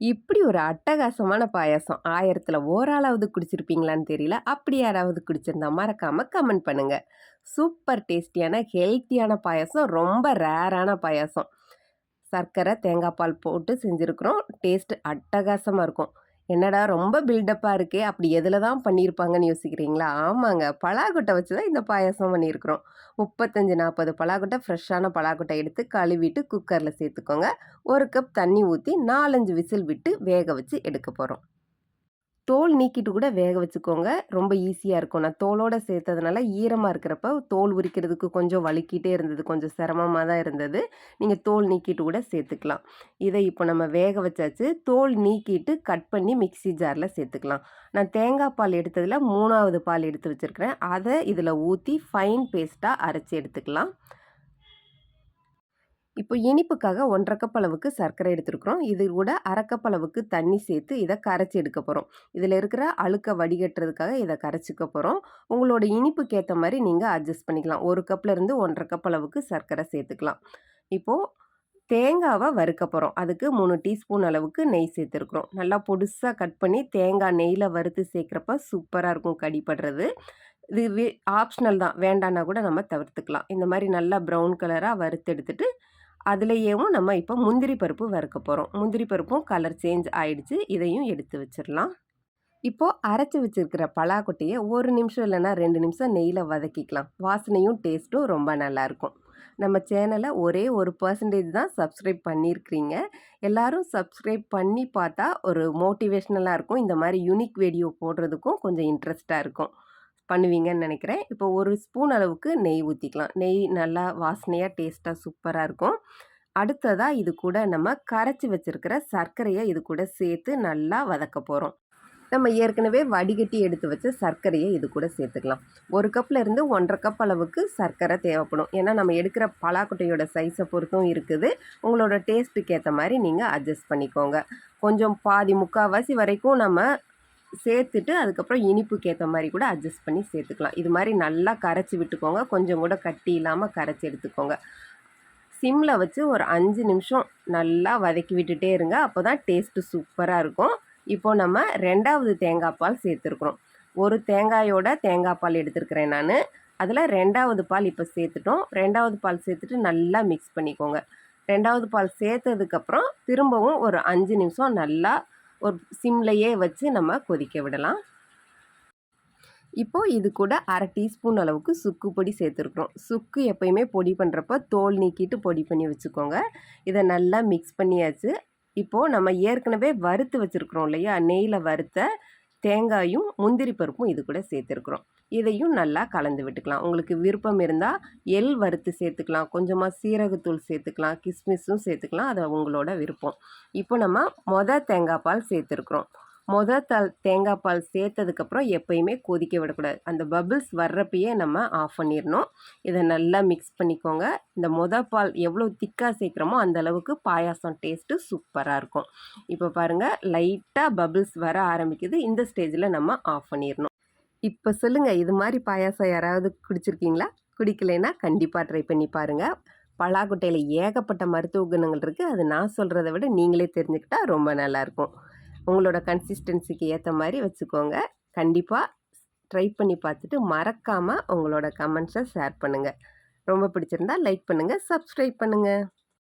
இப்படி ஒரு அட்டகாசமான பாயாசம் ஆயிரத்தில் ஓராளாவது குடிச்சிருப்பீங்களான்னு தெரியல அப்படி யாராவது குடிச்சிருந்தா மறக்காம கமெண்ட் பண்ணுங்க. சூப்பர் டேஸ்டியான ஹெல்த்தியான பாயாசம் ரொம்ப ரேரான பாயாசம். சர்க்கரை தேங்காய் பால் போட்டு செஞ்சுருக்குறோம். டேஸ்ட் அட்டகாசமாக இருக்கும். என்னடா ரொம்ப பில்டப்பாக இருக்கே அப்படி எதில் தான் பண்ணியிருப்பாங்கன்னு யோசிக்கிறீங்களா? ஆமாங்க. பலாக்கொட்டை வச்சு தான் இந்த பாயாசம் பண்ணியிருக்கிறோம். முப்பத்தஞ்சு நாற்பது பலாக்கொட்டை ஃப்ரெஷ்ஷான பலாக்கொட்டை எடுத்து கழுவிட்டு குக்கரில் சேர்த்துக்கோங்க. ஒரு கப் தண்ணி ஊற்றி நாலஞ்சு விசில் விட்டு வேக வச்சு எடுக்க போகிறோம் தோல் நீக்கிட்டு கூட வேக வச்சுக்கோங்க. ரொம்ப ஈஸியாக இருக்கும். நான் தோலோடு சேர்த்ததுனால ஈரமாக இருக்கிறப்ப தோல் உரிக்கிறதுக்கு கொஞ்சம் வலுக்கிட்டே இருந்தது. கொஞ்சம் சிரமமாக தான் இருந்தது. நீங்கள் தோல் நீக்கிட்டு கூட சேர்த்துக்கலாம். இதை இப்போ நம்ம வேக வச்சாச்சு. தோல் நீக்கிட்டு கட் பண்ணி மிக்சி ஜாரில் சேர்த்துக்கலாம். நான் தேங்காய் பால் எடுத்ததில் மூணாவது பால் எடுத்து வச்சுருக்கிறேன். அதை இதில் ஊற்றி ஃபைன் பேஸ்ட்டாக அரைச்சி எடுத்துக்கலாம். இப்போ இனிப்புக்காக ஒன்றரை கப் அளவுக்கு சர்க்கரை எடுத்துருக்குறோம். இது கூட அரை கப் அளவுக்கு தண்ணி சேர்த்து இதை கரைச்சி எடுக்க போகிறோம் இதில் இருக்கிற அழுக்க வடிகட்டுறதுக்காக இதை கரைச்சிக்க போகிறோம் உங்களோட இனிப்புக்கு ஏற்ற மாதிரி நீங்கள் அட்ஜஸ்ட் பண்ணிக்கலாம். ஒரு கப்லேருந்து ஒன்றரை கப் அளவுக்கு சர்க்கரை சேர்த்துக்கலாம். இப்போது தேங்காவை வறுக்க போகிறோம் அதுக்கு மூணு டீஸ்பூன் அளவுக்கு நெய் சேர்த்துருக்குறோம். நல்லா பொடுசாக கட் பண்ணி தேங்காய் நெய்யில் வறுத்து சேர்க்குறப்ப சூப்பராக இருக்கும் கடிப்படுறது இது ஆப்ஷனல் தான். வேண்டான்னா கூட நம்ம தவிர்த்துக்கலாம். இந்த மாதிரி நல்லா ப்ரௌன் கலராக வறுத்து எடுத்துகிட்டு அதுலேயேவும் நம்ம இப்போ முந்திரி பருப்பு வறுக்க போகிறோம் முந்திரி பருப்பும் கலர் சேஞ்ச் ஆயிடுச்சு. இதையும் எடுத்து வச்சிடலாம். இப்போது அரைச்சி வச்சுருக்கிற பலாக்கொட்டையை ஒரு நிமிஷம் இல்லைன்னா ரெண்டு நிமிஷம் நெய்யில் வதக்கிக்கலாம். வாசனையும் டேஸ்ட்டும் ரொம்ப நல்லாயிருக்கும் நம்ம சேனலை ஒரே ஒரு பர்சன்டேஜ் தான் சப்ஸ்கிரைப் பண்ணியிருக்கிறீங்க எல்லோரும் சப்ஸ்கிரைப் பண்ணி பார்த்தா ஒரு மோட்டிவேஷ்னலாக இருக்கும். இந்த மாதிரி யூனிக் வீடியோ போடுறதுக்கும் கொஞ்சம் இன்ட்ரெஸ்ட்டாக இருக்கும். பண்ணுவீங்கன்னு நினைக்கிறேன். இப்போ ஒரு ஸ்பூன் அளவுக்கு நெய் ஊற்றிக்கலாம் நெய் நல்லா வாசனையாக டேஸ்ட்டாக சூப்பராக இருக்கும். அடுத்ததாக இது கூட நம்ம கரைச்சி வச்சுருக்கிற சர்க்கரையை இது கூட சேர்த்து நல்லா வதக்க போகிறோம் நம்ம ஏற்கனவே வடிகட்டி எடுத்து வச்ச சர்க்கரையை இது கூட சேர்த்துக்கலாம். ஒரு கப்பில் இருந்து ஒன்றரை கப் அளவுக்கு சர்க்கரை தேவைப்படும். ஏன்னா நம்ம எடுக்கிற பலாக்கொட்டையோட சைஸை பொறுத்தும் இருக்குது. உங்களோட டேஸ்ட்டுக்கு ஏற்ற மாதிரி நீங்கள் அட்ஜஸ்ட் பண்ணிக்கோங்க. கொஞ்சம் பாதி முக்கால்வாசி வரைக்கும் நம்ம சேர்த்துட்டு அதுக்கப்புறம் இனிப்புக்கு ஏற்ற மாதிரி கூட அட்ஜஸ்ட் பண்ணி சேர்த்துக்கலாம். இது மாதிரி நல்லா கரைச்சி விட்டுக்கோங்க. கொஞ்சம் கூட கட்டி இல்லாமல் கரைச்சி எடுத்துக்கோங்க. சிம்மில் வச்சு ஒரு அஞ்சு நிமிஷம் நல்லா வதக்கி விட்டுட்டே இருங்க. அப்போ தான் டேஸ்ட்டு சூப்பராக இருக்கும். இப்போ நம்ம ரெண்டாவது தேங்காய் பால் சேர்த்துருக்குறோம். ஒரு தேங்காயோட தேங்காய் பால் எடுத்துருக்கிறேன் நான். அதில் ரெண்டாவது பால் இப்போ சேர்த்துட்டோம். ரெண்டாவது பால் சேர்த்துட்டு நல்லா மிக்ஸ் பண்ணிக்கோங்க. ரெண்டாவது பால் சேர்த்ததுக்கப்புறம் திரும்பவும் ஒரு அஞ்சு நிமிஷம் நல்லா ஒரு சிம்லையே வச்சு நம்ம கொதிக்க விடலாம். இப்போது இது கூட அரை டீஸ்பூன் அளவுக்கு சுக்கு பொடி சேர்த்துருக்குறோம். சுக்கு எப்பயுமே பொடி பண்ணுறப்ப தோல் நீக்கிட்டு பொடி பண்ணி வச்சுக்கோங்க. இதை நல்லா மிக்ஸ் பண்ணியாச்சு. இப்போது நம்ம ஏற்கனவே வறுத்து வச்சுருக்குறோம் இல்லையா? நெய்யில் வறுத்த தேங்காயும் முந்திரி பருப்பும் இது கூட சேர்த்துருக்குறோம். இதையும் நல்லா கலந்து விட்டுக்கலாம். உங்களுக்கு விருப்பம் இருந்தால் எள் வறுத்து சேர்த்துக்கலாம். கொஞ்சமாக சீரகத்தூள் சேர்த்துக்கலாம். கிஸ்மிஸும் சேர்த்துக்கலாம். அது உங்களோட விருப்பம். இப்போ நம்ம மொதல் தேங்காய் பால் சேர்த்துருக்குறோம். மொதல் தேங்காய் பால் சேர்த்ததுக்கப்புறம் எப்பயுமே கொதிக்க விடக்கூடாது. அந்த பபிள்ஸ் வர்றப்பயே நம்ம ஆஃப் பண்ணிடணும் இதை நல்லா மிக்ஸ் பண்ணிக்கோங்க. இந்த மொதல் பால் எவ்வளோ திக்காக சேர்க்குறோமோ அந்த அளவுக்கு பாயாசம் டேஸ்ட்டு சூப்பராக இருக்கும். இப்போ பாருங்கள் லைட்டாக பபிள்ஸ் வர ஆரம்பிக்குது. இந்த ஸ்டேஜில் நம்ம ஆஃப் பண்ணிடணும் இப்போ சொல்லுங்கள் இது மாதிரி பாயாசம் யாராவது குடிச்சிருக்கீங்களா? குடிக்கலைன்னா கண்டிப்பாக ட்ரை பண்ணி பாருங்கள் பலாக்குட்டையில் ஏகப்பட்ட மருத்துவ குணங்கள் இருக்குது அது நான் சொல்கிறத விட நீங்களே தெரிஞ்சுக்கிட்டால் ரொம்ப நல்லாயிருக்கும் உங்களோட கன்சிஸ்டன்சிக்கு ஏற்ற மாதிரி வச்சுக்கோங்க. கண்டிப்பாக ட்ரை பண்ணி பார்த்துட்டு மறக்காமல் உங்களோட கமெண்ட்ஸை ஷேர் பண்ணுங்கள் ரொம்ப பிடிச்சிருந்தா லைக் பண்ணுங்கள் சப்ஸ்கிரைப் பண்ணுங்கள்